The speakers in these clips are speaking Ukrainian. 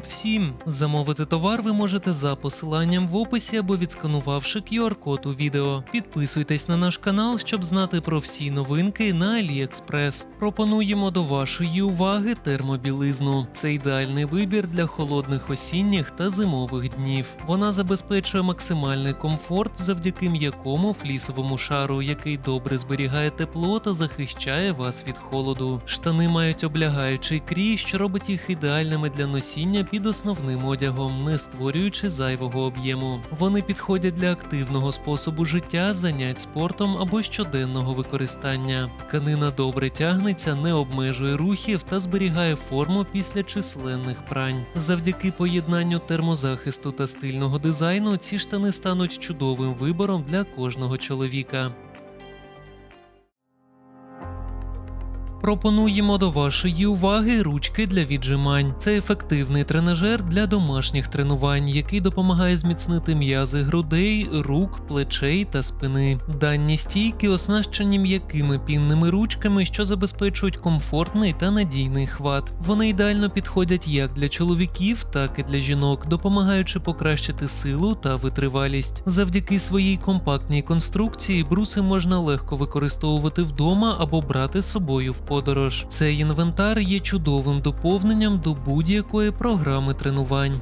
Привіт всім! Замовити товар ви можете за посиланням в описі або відсканувавши QR-код у відео. Підписуйтесь на наш канал, щоб знати про всі новинки на AliExpress. Пропонуємо до вашої уваги термобілизну. Це ідеальний вибір для холодних осінніх та зимових днів. Вона забезпечує максимальний комфорт завдяки м'якому флісовому шару, який добре зберігає тепло та захищає вас від холоду. Штани мають облягаючий крій, що робить їх ідеальними для носіння під основним одягом, не створюючи зайвого об'єму. Вони підходять для активного способу життя, занять спортом або щоденного використання. Тканина добре тягнеться, не обмежує рухів та зберігає форму після численних прань. Завдяки поєднанню термозахисту та стильного дизайну ці штани стануть чудовим вибором для кожного чоловіка. Пропонуємо до вашої уваги ручки для віджимань. Це ефективний тренажер для домашніх тренувань, який допомагає зміцнити м'язи грудей, рук, плечей та спини. Дані стійки оснащені м'якими пінними ручками, що забезпечують комфортний та надійний хват. Вони ідеально підходять як для чоловіків, так і для жінок, допомагаючи покращити силу та витривалість. Завдяки своїй компактній конструкції бруси можна легко використовувати вдома або брати з собою в подорож. Цей інвентар є чудовим доповненням до будь-якої програми тренувань.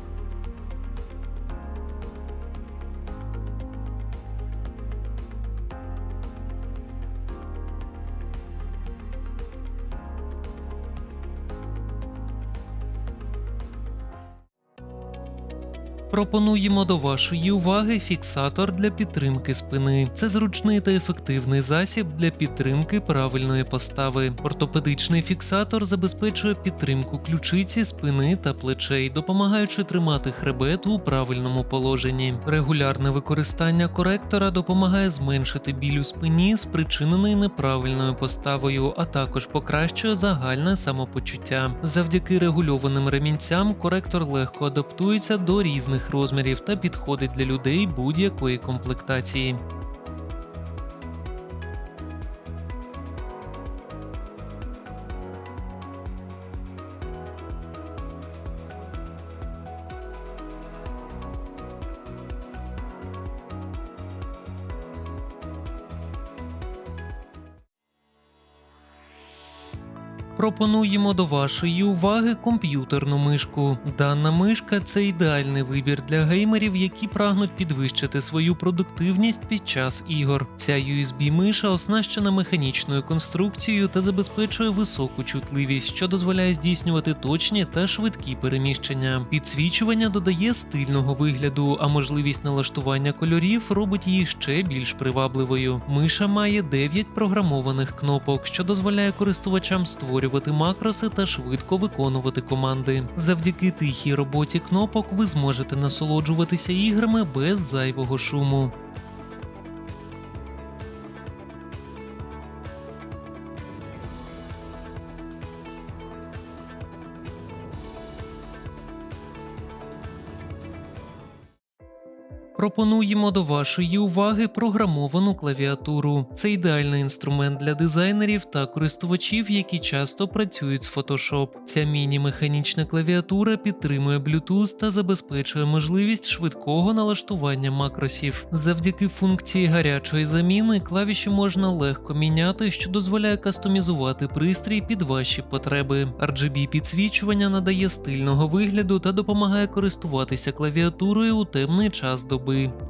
Пропонуємо до вашої уваги фіксатор для підтримки спини. Це зручний та ефективний засіб для підтримки правильної постави. Ортопедичний фіксатор забезпечує підтримку ключиці, спини та плечей, допомагаючи тримати хребет у правильному положенні. Регулярне використання коректора допомагає зменшити біль у спині, спричинений неправильною поставою, а також покращує загальне самопочуття. Завдяки регульованим ремінцям коректор легко адаптується до різних розмірів та підходить для людей будь-якої комплектації. Пропонуємо до вашої уваги комп'ютерну мишку. Дана мишка це ідеальний вибір для геймерів, які прагнуть підвищити свою продуктивність під час ігор. Ця USB-миша оснащена механічною конструкцією та забезпечує високу чутливість, що дозволяє здійснювати точні та швидкі переміщення. Підсвічування додає стильного вигляду, а можливість налаштування кольорів робить її ще більш привабливою. Миша має 9 програмованих кнопок, що дозволяє користувачам створювати макроси та швидко виконувати команди. Завдяки тихій роботі кнопок ви зможете насолоджуватися іграми без зайвого шуму. Пропонуємо до вашої уваги програмовану клавіатуру. Це ідеальний інструмент для дизайнерів та користувачів, які часто працюють з Photoshop. Ця міні-механічна клавіатура підтримує Bluetooth та забезпечує можливість швидкого налаштування макросів. Завдяки функції гарячої заміни клавіші можна легко міняти, що дозволяє кастомізувати пристрій під ваші потреби. RGB підсвічування надає стильного вигляду та допомагає користуватися клавіатурою у темний час доби. чтобы